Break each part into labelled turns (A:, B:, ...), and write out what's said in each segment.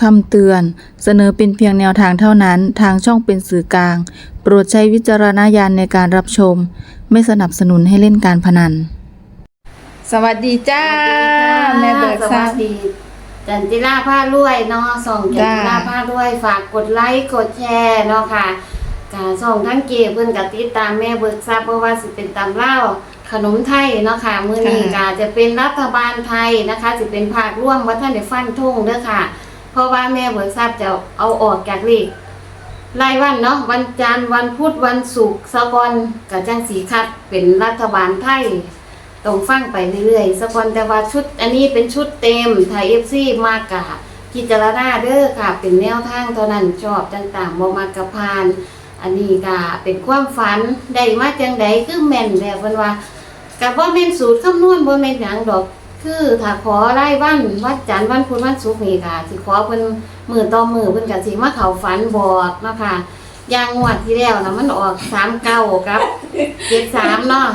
A: คำเตือน เสนอเป็นเพียงแนวทางเท่านั้น ทางช่องเป็นสื่อกลาง โปรดใช้วิจารณญาณในการรับชม ไม่สนับสนุนให้เล่นการพนัน สวัสดีจ้า แม่เบิก
B: ส
A: ทรา
B: วั
A: บ
B: สดีจันจิราผ้ารวยเนาะส่องจัน
A: จ้า
B: จิราผ้ารวยฝากกดไลค์กดแชร์เนาะค่ะกาส่องทั้งเกีเพิ่นกับติดตามแม่เบิกทรัพย์เพราะว่าสิเป็นตำเล่าวขนมไทยเนาะค่ะมื้อนี้ก็จะเป็นรัฐบาลไทยนะคะสิเป็นภาคร่วมว่าท่านได้ฟันธงเด้อค่ะ เพราะว่าแม่เบิกทรัพย์จะเอาออกจากเลขรายวันเนาะวันจันทร์วันพุธวันศุกร์สะกอนกับจังสีคัดเป็นรัฐบาลไทยต้องฟังไปเรื่อยๆสกอนแต่ว่าชุด อันนี้เป็นชุดเต็มไทยเอฟซีมากกะพิจารณาเด้อค่ะ เป็นแนวทางเท่านั้นชอบต่างๆบ่มากกะพาน อันนี้ก็เป็นความฝันได้มาจังใดคือแม่นแบบเพิ่นว่ากับบ่แม่นสูตรคำนวณบ่แม่นหยังดอก คือถ้าขอรายวันวันจันทร์วันพุธวันศุกร์นี่ก็สิขอเพิ่นมื้อต่อมื้อเพิ่นก็สิมาเข้าฝันบอกเนาะค่ะอย่างงวดที่แล้วนะมันออก39กับ73เนาะ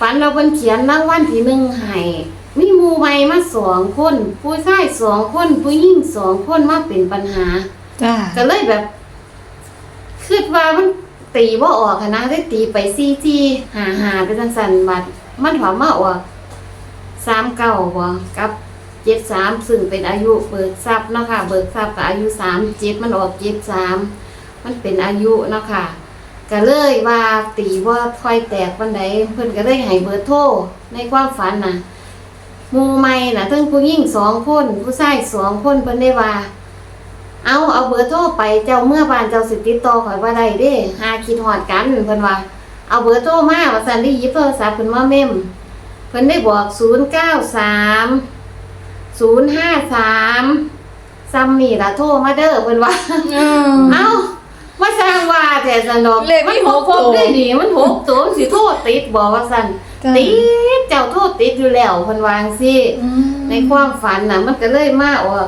B: ฝันเราเป็นเขียนรางวัลที่หนึ่งให้มีหมูใหม่มาสองคน ผู้ชายสองคน ผู้หญิงสองคนมาเป็นปัญหา
A: จ้า
B: ก็เลยแบบคิดว่ามันตีว่าออกหั้นนะได้ตีไปซี่ที่หาหาไปจังสันบัดมันถามมาออก สามเก้าบ่กับเจ็ดสามซึ่งเป็นอายุเบิกทรัพย์เนาะค่ะ เบิกทรัพย์กับอายุสามเจ็ดมันออกเจ็ดสามมันเป็นอายุเนาะค่ะก็เลยว่าตีว่าค่อยแตกวันใดเพิ่อนก็เลยให้เบอร์โทรในความฝันน่ะมู่ใหม่น่ะทั้งผู้หญิงสองคนผู้ชายสองคนเพิ่นได้ว่า เอาเอาเบอร์โทรไปเจ้าเมื่อบานเจ้าสิติดต่อข่อยว่าได้เด้หาคิดฮอดกันเพิ่อนว่า เอาเบอร์โทรมาว่าซั่นได้ยิบโทรศัพท์เพิ่อนมาเมม เพิ่นได้บอก093 053ซ้ำนี่ล่ะโทรมาเด้อเพิ่นว่า เอ้ามาสร้างว่าแต่สนอก
A: เลขมี
B: มัน
A: หก
B: ครบ
A: ตัว
B: ได้ดีมันหกตัวมันสิโทษติดบอกว่าสั่น
A: จ้า
B: ติดเจ้าโทษติดอยู่แล้วเพิ่นวาจั่งสิ ในความฝันน่ะมันก็เลยมาออก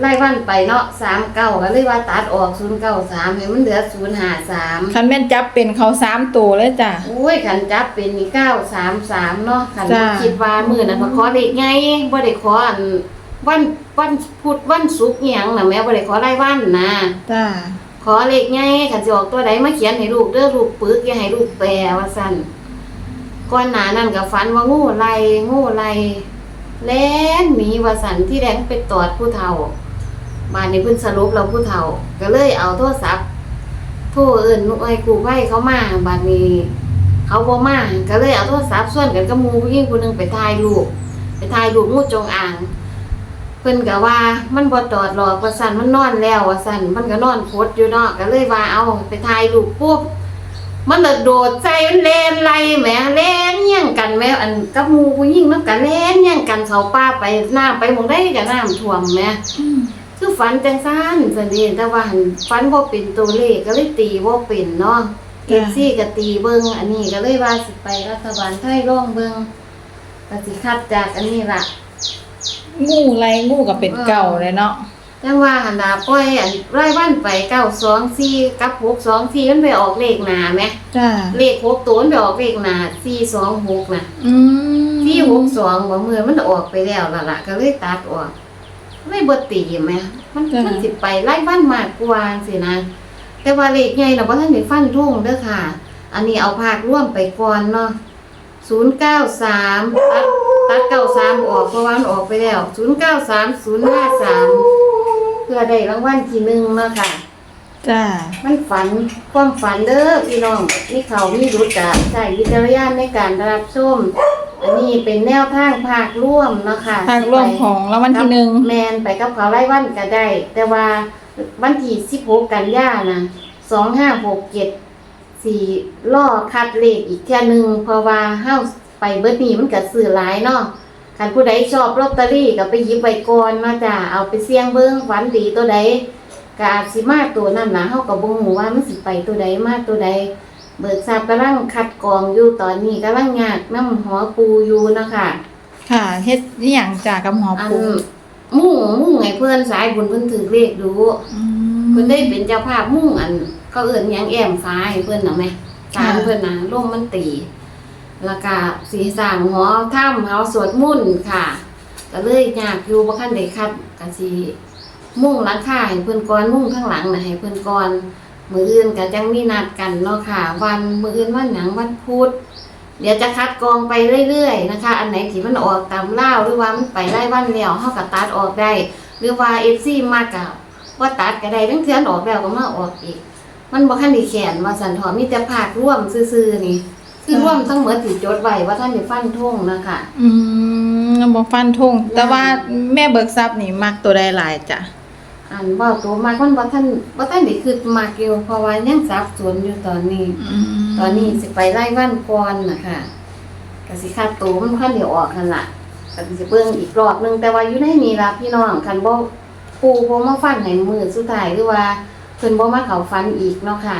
B: ไล่วันไปเนาะ39ก็เลยว่าตัดออก093ให้มันเหลือ053
A: คันแม่นจับเป็นเขาสามตัวเลยจ้า
B: โอ้ยคันจับเป็นนี่933เนาะคัน
A: จ้า
B: คิดว่ามื้อนั้นมาขอเลขไงบ่ได้ขออันวันวันพุธวันศุกร์อีหยังน่ะแม่บ่ได้ขอรายวันนะ
A: จ้า
B: ขอเลขไงขันสิออกตัวใดมาเขียนให้ลูกเด้อลูกปึกอย่าให้ลูกแปลว่าสั่นก่อนหน้านั้นก็ฝันว่างูไล่งูไล่แล่นหนีว่าสั่นที่แดงไปตอดผู้เฒ่า บ้านนี้เพิ่นสรุปเราผู้เฒ่า ก็เลยเอาโทรศัพท์โทรเอิ้นหน่วยกู้ภัยเขามาบัดนี้เขาบ่มาก็เลยเอาโทรศัพท์ส่วนกันกับหมูผู้หญิงคนหนึงไปถ่ายรูปไปถ่ายรูปงูจงอางเพิ่นก็ว่ามันบ่ตอดหรอกว่าสั่นมันนอนแล้วว่าสั่นมันก็นอนโคตรอยู่เนาะก็เลยว่าเอาไปถ่ายรูปปุ๊บมันเลยโดดใจมันแล่นไล่แหมแล่นเหี้ยงกันแหมอันกับมูผู้หญิงมันก็แล่นเหี้ยงกันเขาป่าไปน้ำไปมองได้ก็น้ำท่วมแหมคือ ฝันจังซั่นซั่นเด้แต่ว่าหันฝันบ่เป็นตัวเลขก็เลยตีบ่เป็นเนาะเอ
A: จ้ะ
B: ฟซีก็ตีเบิ่งอันนี้ก็เลยว่าสิไปรัฐบาลไทยร่องเบิ่งก็สิคัดจากอันนี้ล่ะ
A: งูไรงูกับเป็นเก่าเลยเนาะ
B: จังว่าหันดาปล่อยอันรายวันไปเก้าสองสี่กับหกสองสี่มันไปออกเลขหนาไหม
A: จ้า
B: เลขหกตัวมันไปออกเลขหนาสี่สองหกน่ะ
A: อืม
B: สี่หกสองบ่มือมันออกไปแล้วล่ะล่ะก็เลยตัดออก ไม่บดตีไหมมันมันสิไปไล่บ้านมากกว่าสินะ แต่ว่าเลขใหญ่เราบ่ทันได้ฟันทุ่งเด้อค่ะ อันนี้เอาภาคร่วมไปก่อนเนาะศูนย์เก้าสามตัดตัดเก้าสามออกเพราะว่ามันออกไปแล้วศูนย์เก้าสามศูนย์ห้าสามเพื่อได้รางวัลที่หนึ่งเนาะค่ะ
A: จ้า
B: มันฝันความฝันเด้อพี่น้องนี่เขามีรุดกะใช้วิจารณญาณในการรับชมอันนี้เป็นแนวทางภาคร่วมเนาะค่ะ
A: ทางร่วมของรางวัลที่หนึ่ง
B: แมนไปกับเขาไล่วันก็ได้ แต่ว่าวันที่สิบหกกันยานะสองห้าหกเจ็ดสี่ล่อคัดเลขอีกแค่หนึ่งเพราะว่าเฮ้าไปเบิดนี้มันก็ซื้อหลายเนาะคันผู้ใดชอบลอตเตอรี่ก็ไปหยิบไว้ก่อนมาจ้ะเอาไปเสี่ยงเบิ่งฝันดีตัวใด ก็อาจสิมาตัวนั้นล่ะเฮาก็บ่ฮู้ว่ามันสิไปตัวใดมาตัวใด เบิกทราบกำลังคัดกรองอยู่ตอนนี้กำลังงากน้ำหัวปูอยู่เนาะคะ
A: ค่ะเฮ็ดอหย่างจ้ากับหอ
B: อัน
A: ปู
B: มุ่งมุ่งไงเพื่อนสายบุญเพิ่นถือเลขดู
A: อืม
B: เพิ่นได้เป็นเจ้าภาพมุ่งอันเขาเอิ้นหยังแอมฟ้าให้เพิ่นน่ะแม่สาร
A: ค่ะ
B: เพิ่นน่ะลมมันตีแล้วก็สีสร้างหอถ้ำเฮาสวดมนต์ค่ะก็เลยยากอยู่บ่คันได้คัดก็สิ มุ่งหลังคาให้เพิ่นก่อนมุ่งข้างหลังนะให้เพิ่นก่อนมืออื่นก็จังมีนัดกันเนาะค่ะ วันมืออื่นวันหยังวันพุธเดี๋ยวจะคัดกรองไปเรื่อยๆนะคะ อันไหนที่มันออกตามเล่าหรือว่ามันไปไล่วันแล้วเฮาก็ตัดออกได้ หรือว่า FC มากก็บ่ตัดก็ได้ทั้งเทือนออกแล้วก็มาออกอีก มันบ่คันได้แขนว่าสันทอมีแต่ภาคร่วมซื่อๆนี่คือร่วมทั้งหมดที่จดไว้ว่าท่านได้ฟันธงนะคะ
A: อืมบ่ฟันธงแต่ว่าแม่เบิกทรัพย์นี่มักตัวใดหลายจ้ะ
B: อันเว้าตัวมากมันบ่ท่านบ่ท่านได้คือมากอยู่เพราะว่ายังสับสนอยู่ตอนนี้ตอนนี้สิไปไล่วันก่อนน่ะค่ะก็สิคาดตัวมันคันเดี๋ยวออกหั่นล่ะก็สิเบิ่งอีกรอบหนึงแต่ว่าอยู่ในนี้ล่ะพี่น้องคันบ่ปูบ่มาฟันให้มื้อสุดท้ายหรือว่าเพิ่นบ่มาเข้าฟันอีกเนาะค่ะ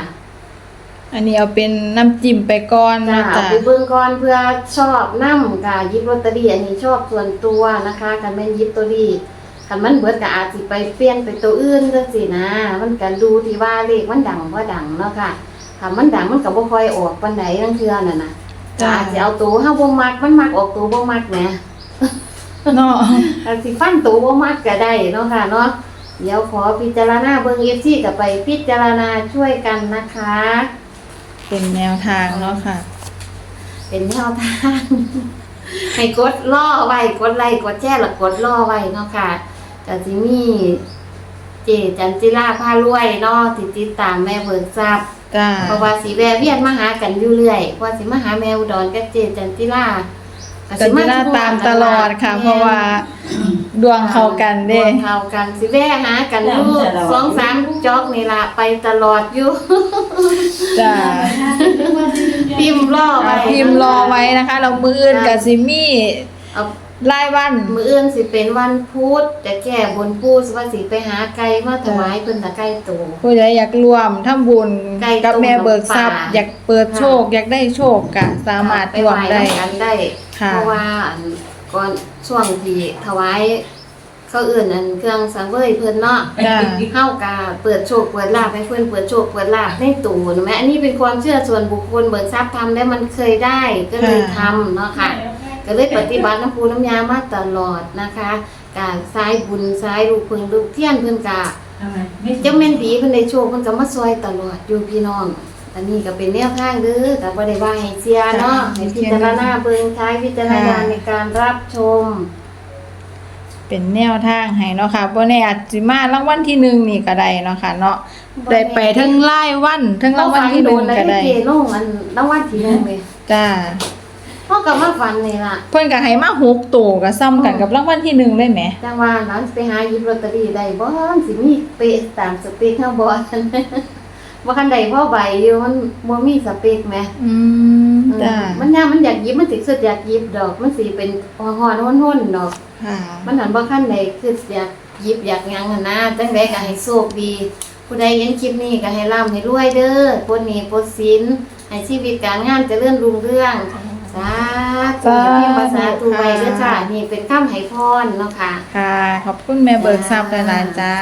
A: อันนี้เอาเป็นน้ำจิ้มไปก่อน
B: จ้า
A: นะ
B: เอา
A: จ๊ะ
B: ไปเบิ่งก่อนเพื่อชอบนำค่ะหยิบลอตเตอรี่อันนี้ชอบส่วนตัวนะคะคันแม่นหยิบตัวนี้ คันมันเบิดก็อาจสิไปเปลี่ยนไปตัวอื่นจังซี่นะ มันก็ดูที่ว่าเลขมันดังบ่ดังเนาะค่ะถ้ามันดังมันก็บ่ค่อยออกปานใดจังเทื่อนั่นน่ะ
A: จ้ะ
B: อาจสิเอาตัวเฮาบ่มักมันมักออกตัวบ่มักแหม
A: เนาะ
B: อาจสิฟันตัวบ่มักก็ได้เนาะค่ะเนาะเดี๋ยวขอพิจารณาเบิ่ง FC ก็ไปพิจารณาช่วยกันนะคะ
A: เป็นแนวทางเนาะค่ะ
B: เป็นแนวทางให้กดล่อไว้กดไลค์กดแชร์แล้วกดล่อไว้เนาะค่ะ ก็สิมีเจจันจิราพารวยเนาะที่ติดตามแม่เบิกทรัพย์
A: จ้า
B: เพราะว่าสิแวะเวียนมาหากันอยู่เรื่อยเพราะว่าสิมาหาแม่อุดรกับเจจันจิราก็
A: จันจิราตามตลอดค่ะ เพราะว่าดวงเข้ากันเด้
B: ดวงเข้ากันสิแวะหากันอยู่สองสามจอกนี่ล่ะไปตลอดอยู่
A: จ้า
B: พิมพ์ล่อไว้
A: พิมพ์รอไว้นะคะ เรามืออื่นกับซิมี่
B: เอา
A: รายวัน
B: มื้ออื่นสิเป็นวันพุธจะแก้บนปูสว่าสิไปหาไก่มาถวายเพิ่นตะไก่โต
A: ผู้ใดอยากรวมทำบุญ
B: ไก่
A: กับ
B: ต้ม
A: แม่เบิกทรัพย์
B: น้ำปลา
A: อยากเปิดโชค อยากได้โชคกะสามารถ
B: ไป
A: ร
B: ไห
A: ว
B: ว้
A: มได้
B: นำกันได้
A: ค่ะ
B: เพราะว่าอันก่อนช่วงที่ถวายเขาเอื่นอันเครื่องสังเวยเพิ่นเนาะ
A: จ้า
B: เฮากาเปิดโชคเปิดลาภให้เพิ่นเปิดโชคเปิดลาภในตู้นะแม่อันนี้เป็นความเชื่อส่วนบุคคลเบิกทรัพย์ทำได้มันเคยได้ก็เลยทำเนาะค่ะ ก็เลยปฏิบัติน้ำปูน้ำยามาตลอดนะคะการสายบุญสายลูกเพิ่งลูกเทียนเพิ่นกะเจ้าแม่นดีเพิ่นได้โชคเพิ่นก็มาซอยตลอดอยู่พี่น้อง อันนี้ก็เป็นแนวทางเด้อก็บ่ได้ว่าให้เสียเนาะให้พิจารณาเบิ่งใช้วิจารณญาณในการรับชม
A: เป็นแนวทางให้เนาะค่ะบ่แน่อาจสิมารางวัลที่หนึ่งนี่ก็ได้เนาะค่ะ เนาะได้ไปทั้งรายวันทั้งรางวัลที่หนึ่งก็ได้
B: เฮาฝันโดนแล้วเจลงอันรางวัลที่หนึ่งเลย
A: จ้า
B: เฮาก็มาฝันนี่ล่ะ
A: เพิ่นก็ให้มาหกตัวก็ซ้ำกันกับรางวัลที่หนึ่งเลยแหม
B: จังว่านั้นไปหาหยิบลอตเตอรี่ได้บ่สิมีเป๊ะตามสเปคเฮาบ่บ่คันใดพอใบอยู่มันบ่มีสเปคแหม
A: อืมจ้า
B: มันยามมันอยากหยิบมันสิคืออยากหยิบดอก มันสิเป็นฮอนๆห้นๆดอก
A: ค่ะ
B: มันหันบ่คันใดคืออยากหยิบอยากหยังหั่นนะจังไดก็ให้โชคดี ผู้ใดเห็นคลิปนี้ก็ให้ร่ำให้รวยเด้อปลดหนี้ปลดสินให้ชีวิตการงานเจริญรุ่งเรือง สาธุมีภาษาตุไว้เด้อจ้านี่เป็นคำให้พรเนาะค่ะ
A: ค่ะ ขอบคุณแม่เบิกทราบหลายๆจ้า